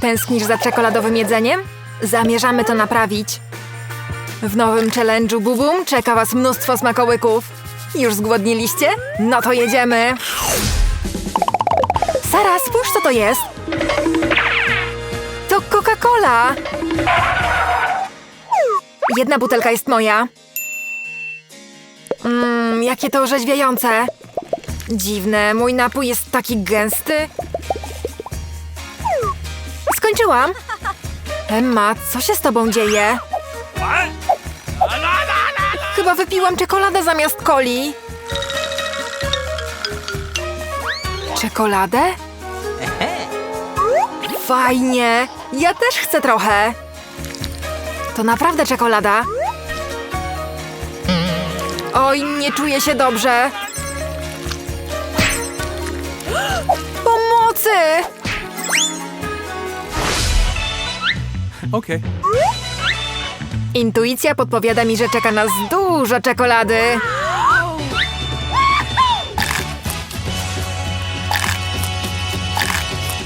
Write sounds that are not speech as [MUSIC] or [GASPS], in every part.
Tęsknisz za czekoladowym jedzeniem? Zamierzamy to naprawić. W nowym challenge'u Bubum czeka Was mnóstwo smakołyków. Już zgłodniliście? No to jedziemy! Sara, spójrz co to jest! To Coca-Cola! Jedna butelka jest moja. Mmm, jakie to orzeźwiające. Dziwne, mój napój jest taki gęsty. Skończyłam. Emma, co się z tobą dzieje? Chyba wypiłam czekoladę zamiast coli. Czekoladę? Fajnie! Ja też chcę trochę. To naprawdę czekolada. Oj, nie czuję się dobrze. [GASPS] Pomocy! Okay. Intuicja podpowiada mi, że czeka nas dużo czekolady.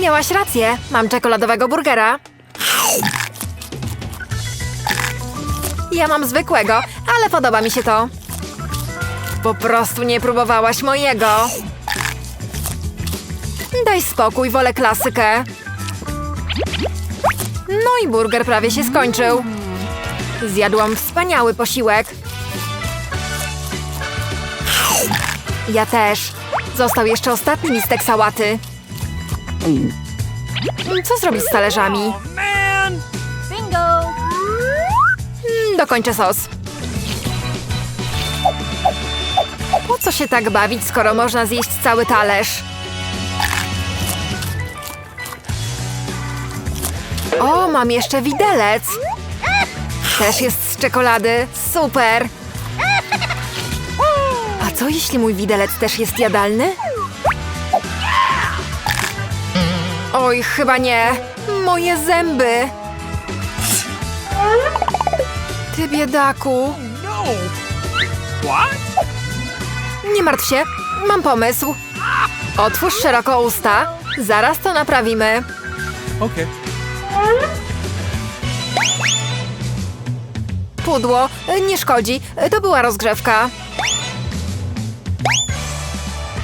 Miałaś rację, mam czekoladowego burgera. Ja mam zwykłego, ale podoba mi się to. Po prostu nie próbowałaś mojego. Daj spokój, wolę klasykę. No i burger prawie się skończył. Zjadłam wspaniały posiłek. Ja też. Został jeszcze ostatni listek sałaty. Co zrobić z talerzami? Man! Bingo! Mm, Dokończę sos. Po co się tak bawić, skoro można zjeść cały talerz? O, mam jeszcze widelec. Też jest z czekolady. Super. A co jeśli mój widelec też jest jadalny? Oj, chyba nie. Moje zęby. Ty biedaku. No! Nie martw się, mam pomysł. Otwórz szeroko usta. Zaraz to naprawimy. Okay. Pudło, nie szkodzi, to była rozgrzewka.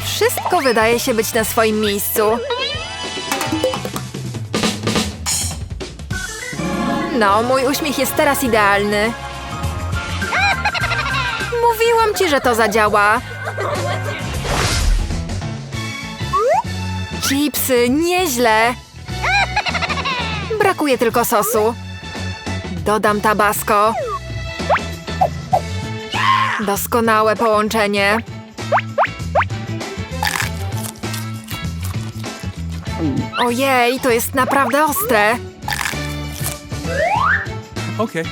Wszystko wydaje się być na swoim miejscu. No, mój uśmiech jest teraz idealny. Mówiłam ci, że to zadziała. Chipsy, nieźle. Brakuje tylko sosu. Dodam tabasco. Doskonałe połączenie. Ojej, to jest naprawdę ostre. Okay.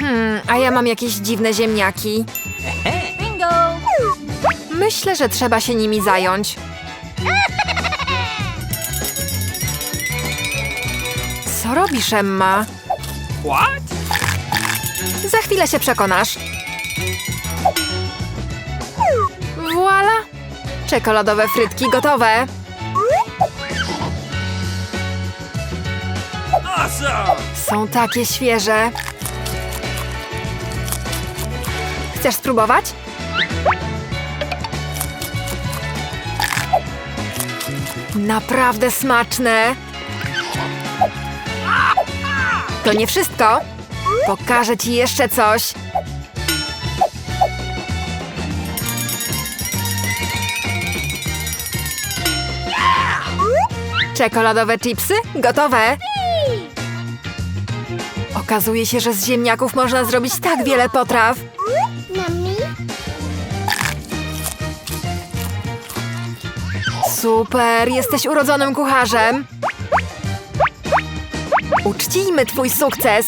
Hmm, a ja mam jakieś dziwne ziemniaki. Bingo! Myślę, że trzeba się nimi zająć. Co robisz, Emma? What? Za chwilę się przekonasz. Voila! Czekoladowe frytki gotowe. Są takie świeże. Chcesz spróbować? Naprawdę smaczne. To nie wszystko. Pokażę ci jeszcze coś. Czekoladowe chipsy gotowe. Okazuje się, że z ziemniaków można zrobić tak wiele potraw. Super, jesteś urodzonym kucharzem. Uczcijmy twój sukces.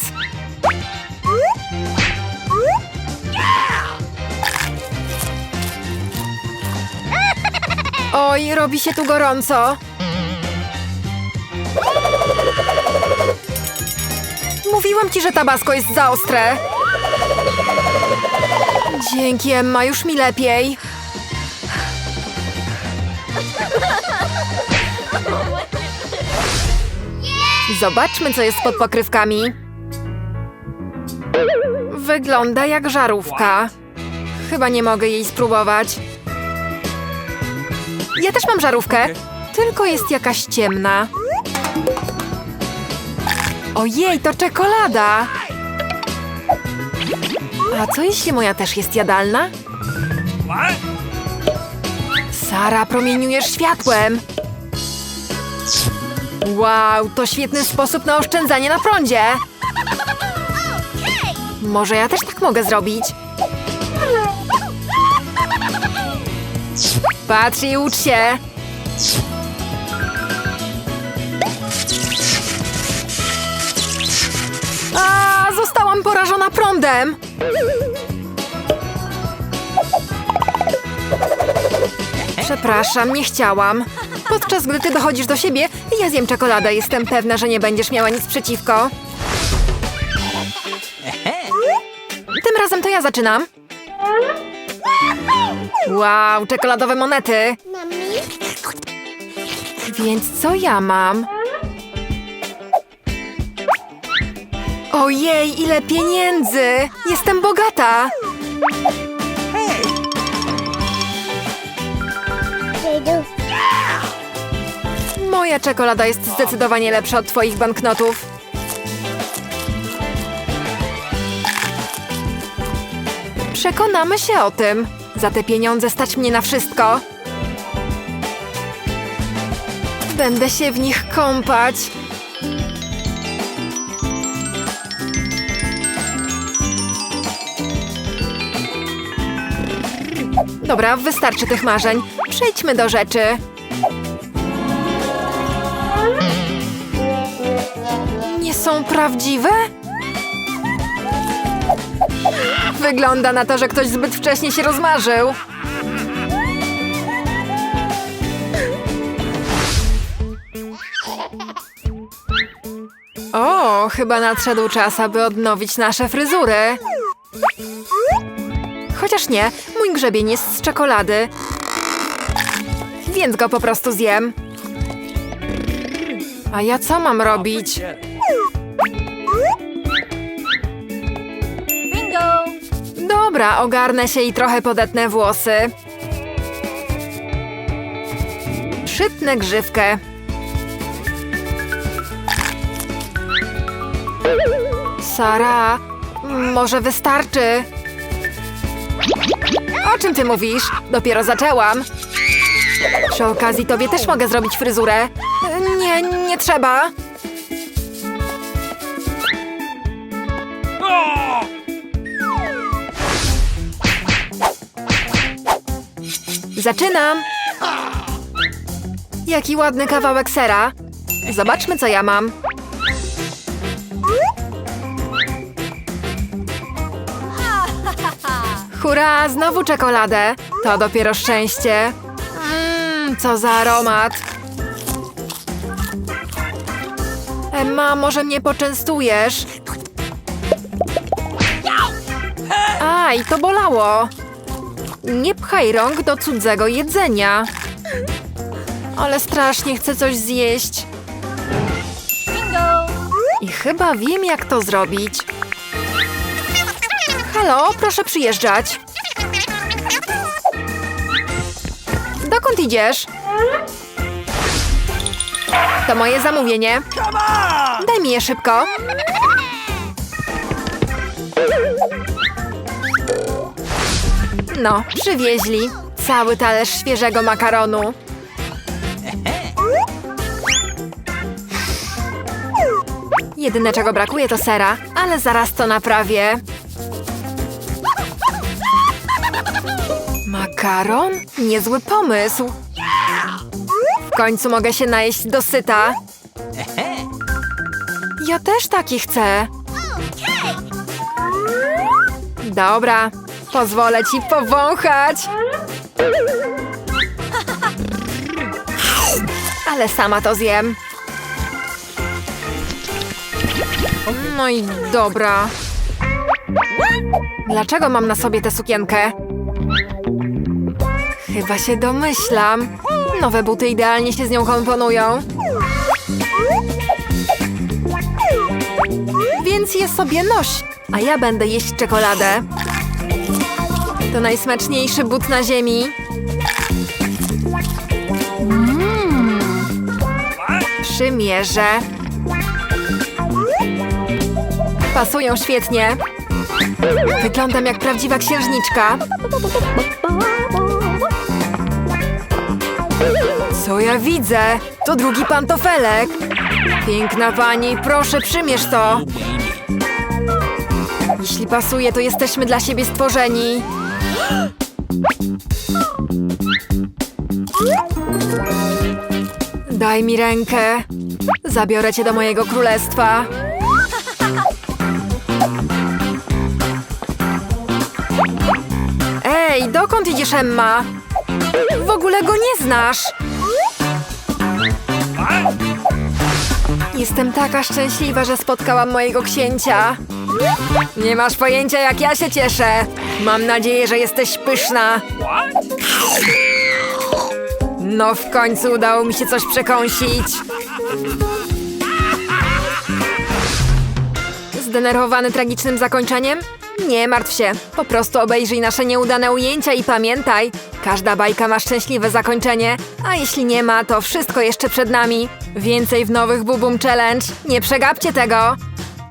Oj, robi się tu gorąco. Mówiłam ci, że tabasco jest za ostre. Dzięki, Emma, już mi lepiej. Zobaczmy, co jest pod pokrywkami. Wygląda jak żarówka. Chyba nie mogę jej spróbować. Ja też mam żarówkę, tylko jest jakaś ciemna. Ojej, to czekolada! A co jeśli moja też jest jadalna? Sara, promieniujesz światłem! Wow, to świetny sposób na oszczędzanie na prądzie! Może ja też tak mogę zrobić? Patrz i ucz się! A, zostałam porażona prądem! Przepraszam, nie chciałam. Podczas gdy ty dochodzisz do siebie, ja zjem czekoladę. Jestem pewna, że nie będziesz miała nic przeciwko. Tym razem to ja zaczynam. Wow, czekoladowe monety. Więc co ja mam? Ojej, ile pieniędzy! Jestem bogata! Dziadów. Moja czekolada jest zdecydowanie lepsza od twoich banknotów. Przekonamy się o tym. Za te pieniądze stać mnie na wszystko. Będę się w nich kąpać. Dobra, wystarczy tych marzeń. Przejdźmy do rzeczy. Są prawdziwe? Wygląda na to, że ktoś zbyt wcześnie się rozmarzył. O, chyba nadszedł czas, aby odnowić nasze fryzury. Chociaż nie, mój grzebień jest z czekolady. Więc go po prostu zjem. A ja co mam robić? Dobra, ogarnę się i trochę podetnę włosy. Przytnę grzywkę. Sara, może wystarczy? O czym ty mówisz? Dopiero zaczęłam. Przy okazji tobie też mogę zrobić fryzurę. Nie, nie trzeba. Zaczynam! Jaki ładny kawałek sera. Zobaczmy, co ja mam. Hurra, znowu czekoladę. To dopiero szczęście. Mmm, co za aromat. Emma, może mnie poczęstujesz? Aj, to bolało. Nie pchaj rąk do cudzego jedzenia. Ale strasznie chcę coś zjeść. I chyba wiem, jak to zrobić. Halo, proszę przyjeżdżać. Dokąd idziesz? To moje zamówienie. Daj mi je szybko. No, przywieźli. Cały talerz świeżego makaronu. Jedyne czego brakuje to sera, ale zaraz to naprawię. Makaron? Niezły pomysł. W końcu mogę się najeść dosyta. Ja też taki chcę. Dobra, pozwolę ci powąchać. Ale sama to zjem. No i dobra. Dlaczego mam na sobie tę sukienkę? Chyba się domyślam. Nowe buty idealnie się z nią komponują. więc je sobie noś, a ja będę jeść czekoladę. To najsmaczniejszy but na ziemi. Przymierzę. Pasują świetnie. Wyglądam jak prawdziwa księżniczka. Co ja widzę? To drugi pantofelek. Piękna pani, proszę przymierz to. Jeśli pasuje, to jesteśmy dla siebie stworzeni. Daj mi rękę. Zabiorę cię do mojego królestwa. Ej, dokąd idziesz, Emma? W ogóle go nie znasz. Jestem taka szczęśliwa, że spotkałam mojego księcia. Nie masz pojęcia, jak ja się cieszę. Mam nadzieję, że jesteś pyszna. No w końcu udało mi się coś przekąsić. Zdenerwowany tragicznym zakończeniem? Nie martw się, po prostu obejrzyj nasze nieudane ujęcia i pamiętaj, każda bajka ma szczęśliwe zakończenie, a jeśli nie ma, to wszystko jeszcze przed nami. Więcej w nowych Bubum Challenge, nie przegapcie tego!